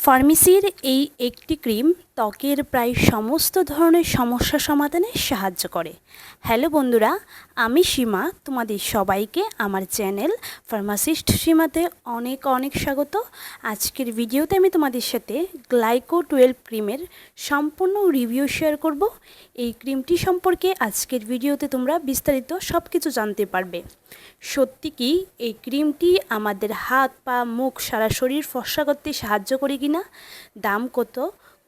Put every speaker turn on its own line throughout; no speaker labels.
ফার্মেসির এই একটি ক্রিম ত্বকের প্রায় সমস্ত ধরনের সমস্যা সমাধানে সাহায্য করে। হ্যালো বন্ধুরা, আমি সীমা, তোমাদের সবাইকে আমার চ্যানেল ফার্মাসিস্ট সীমাতে অনেক অনেক স্বাগত। আজকের ভিডিওতে আমি তোমাদের সাথে গ্লাইকো টুয়েলভ ক্রিমের সম্পূর্ণ রিভিউ শেয়ার করব। এই ক্রিমটি সম্পর্কে আজকের ভিডিওতে তোমরা বিস্তারিত সব কিছু জানতে পারবে। সত্যি কি, এই ক্রিমটি আমাদের হাত পা মুখ সারা শরীর ফর্সা করতে সাহায্য করে কিনা? দাম কত?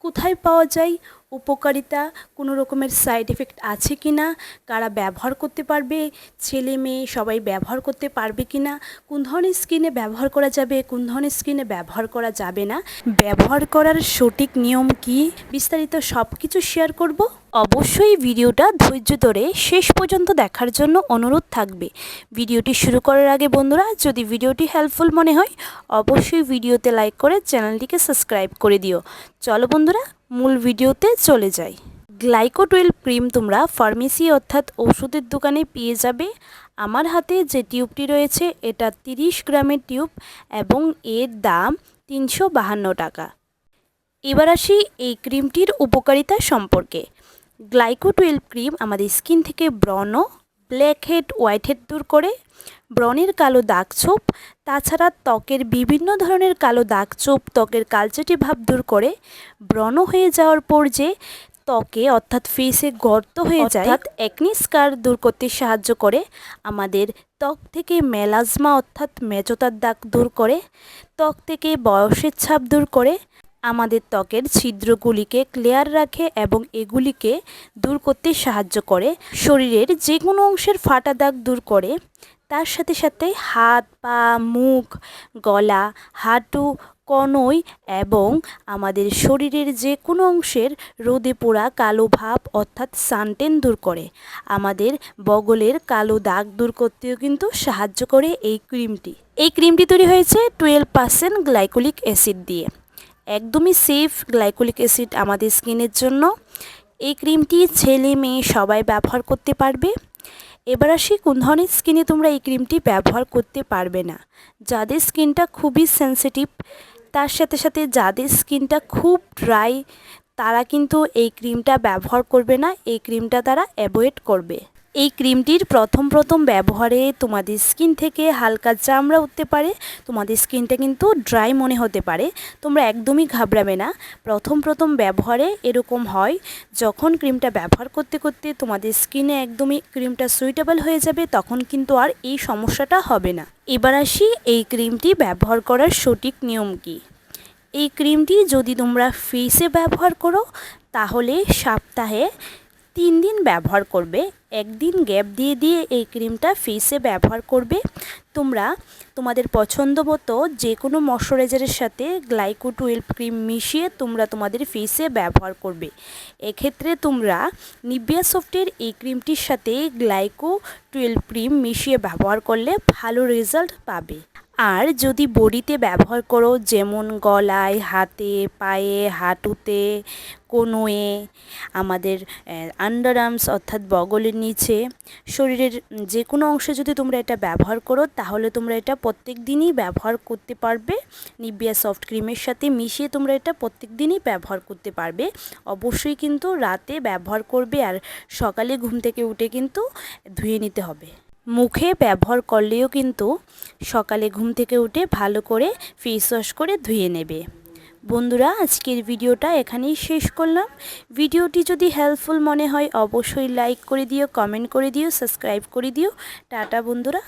কোথায় পাওয়া যায়? উপকারিতা, কোনো রকমের সাইড এফেক্ট আছে কি না কারা ব্যবহার করতে পারবে? ছেলে মেয়ে সবাই ব্যবহার করতে পারবে কি না কোন ধরনের স্কিনে ব্যবহার করা যাবে? কোন ধরনের স্কিনে ব্যবহার করা যাবে না? ব্যবহার করার সঠিক নিয়ম কি? বিস্তারিত সব কিছু শেয়ার করব। অবশ্যই ভিডিওটা ধৈর্য ধরে শেষ পর্যন্ত দেখার জন্য অনুরোধ থাকবে। ভিডিওটি শুরু করার আগে বন্ধুরা, যদি ভিডিওটি হেল্পফুল মনে হয়, অবশ্যই ভিডিওতে লাইক করে চ্যানেলটিকে সাবস্ক্রাইব করে দিও। চলো বন্ধুরা, মূল ভিডিওতে চলে যাই। গ্লাইকো টুয়েলভ ক্রিম তোমরা ফার্মেসি অর্থাৎ ওষুধের দোকানে পেয়ে যাবে। আমার হাতে যে টিউবটি রয়েছে, এটা তিরিশ গ্রামের টিউব এবং এর দাম তিনশো টাকা। এবার আসি এই ক্রিমটির উপকারিতা সম্পর্কে। গ্লাইকো টুয়েলভ ক্রিম আমাদের স্কিন থেকে ব্রণ ব্ল্যাক হেড হোয়াইট হেড দূর করে। ব্রণের কালো দাগ ছোপ তাছাড়া ত্বকের বিভিন্ন ধরনের কালো দাগ চোপ ত্বকের কালচেটে ভাব দূর করে। ব্রণ হয়ে যাওয়ার পর যে ত্বকে অর্থাৎ ফেসে গর্ত হয়ে যায় অর্থাৎ একনি স্কার দূর করতে সাহায্য করে। আমাদের ত্বক থেকে মেলাজমা অর্থাৎ মেচতার দাগ দূর করে। ত্বক থেকে বয়সের ছাপ দূর করে। আমাদের ত্বকের ছিদ্রগুলিকে ক্লিয়ার রাখে এবং এগুলিকে দূর করতে সাহায্য করে। শরীরের যে কোনো অংশের ফাটা দাগ দূর করে। তার সাথে সাথে হাত, পা, মুখ, গলা, হাঁটু, কনই এবং আমাদের শরীরের যে কোনো অংশের রোদে পোড়া কালো ভাব অর্থাৎ সানটেন দূর করে। আমাদের বগলের কালো দাগ দূর করতেও কিন্তু সাহায্য করে এই ক্রিমটি। এই ক্রিমটি তৈরি হয়েছে টুয়েলভ পার্সেন্ট গ্লাইকোলিক অ্যাসিড দিয়ে। একদমই সেফ গ্লাইকোলিক অ্যাসিড আমাদের স্কিনের জন্য। এই ক্রিমটি ছেলে মেয়ে সবাই ব্যবহার করতে পারবে। এবার আসি কোন ধরনের স্কিনে তোমরা এই ক্রিমটি ব্যবহার করতে পারবে না। যাদের স্কিনটা খুবই সেন্সিটিভ তার সাথে সাথে যাদের স্কিনটা খুব ড্রাই তারা কিন্তু এই ক্রিমটা ব্যবহার করবে না। এই ক্রিমটা তারা অ্যাভয়েড করবে। এই ক্রিমটির প্রথম প্রথম ব্যবহারে তোমাদের স্কিন থেকে হালকা চামড়া উঠতে পারে, তোমাদের স্কিনটা কিন্তু ড্রাই মনে হতে পারে, তোমরা একদমই ঘাবড়াবে না। প্রথম প্রথম ব্যবহারে এরকম হয়, যখন ক্রিমটা ব্যবহার করতে করতে তোমাদের স্কিনে একদমই ক্রিমটা সুইটেবল হয়ে যাবে, তখন কিন্তু আর এই সমস্যাটা হবে না। এবার আসি এই ক্রিমটি ব্যবহার করার সঠিক নিয়ম কী। এই ক্রিমটি যদি তোমরা ফেসে ব্যবহার করো, তাহলে সপ্তাহে তিন দিন ব্যবহার করবে, একদিন গ্যাপ দিয়ে দিয়ে এই ক্রিমটা ফেসে ব্যবহার করবে। তোমরা তোমাদের পছন্দ মতো যে কোনো ময়শ্চারাইজারের সাথে গ্লাইকো টুয়েলভ ক্রিম মিশিয়ে তোমরা তোমাদের ফেসে ব্যবহার করবে। এক্ষেত্রে তোমরা নিবিয়া সফটের এই ক্রিমটির সাথে গ্লাইকো টুয়েলভ ক্রিম মিশিয়ে ব্যবহার করলে ভালো রেজাল্ট পাবে। আর যদি বডিতে ব্যবহার করো, যেমন গলায়, হাতে, পায়ে, হাঁটুতে কোনোয়ে আমাদের আন্ডার আর্মস অর্থাৎ বগলের নিচে, শরীরের যে কোনো অংশে যদি তোমরা এটা ব্যবহার করো, তাহলে তোমরা এটা প্রত্যেক দিনই ব্যবহার করতে পারবে। নিবিয়া সফট ক্রিমের সাথে মিশিয়ে তোমরা এটা প্রত্যেক দিনই ব্যবহার করতে পারবে। অবশ্যই কিন্তু রাতে ব্যবহার করবে আর সকালে ঘুম থেকে উঠে কিন্তু ধুয়ে নিতে হবে। মুখে ব্যবহার করলেও কিন্তু সকালে ঘুম থেকে উঠে ভালো করে ফেস ওয়াশ করে ধুয়ে নেবে। বন্ধুরা, আজকের ভিডিওটা এখানেই শেষ করলাম। ভিডিওটি যদি হেল্পফুল মনে হয়, অবশ্যই লাইক করে দিও কমেন্ট করে দিও সাবস্ক্রাইব করে দিও। টাটা বন্ধুরা।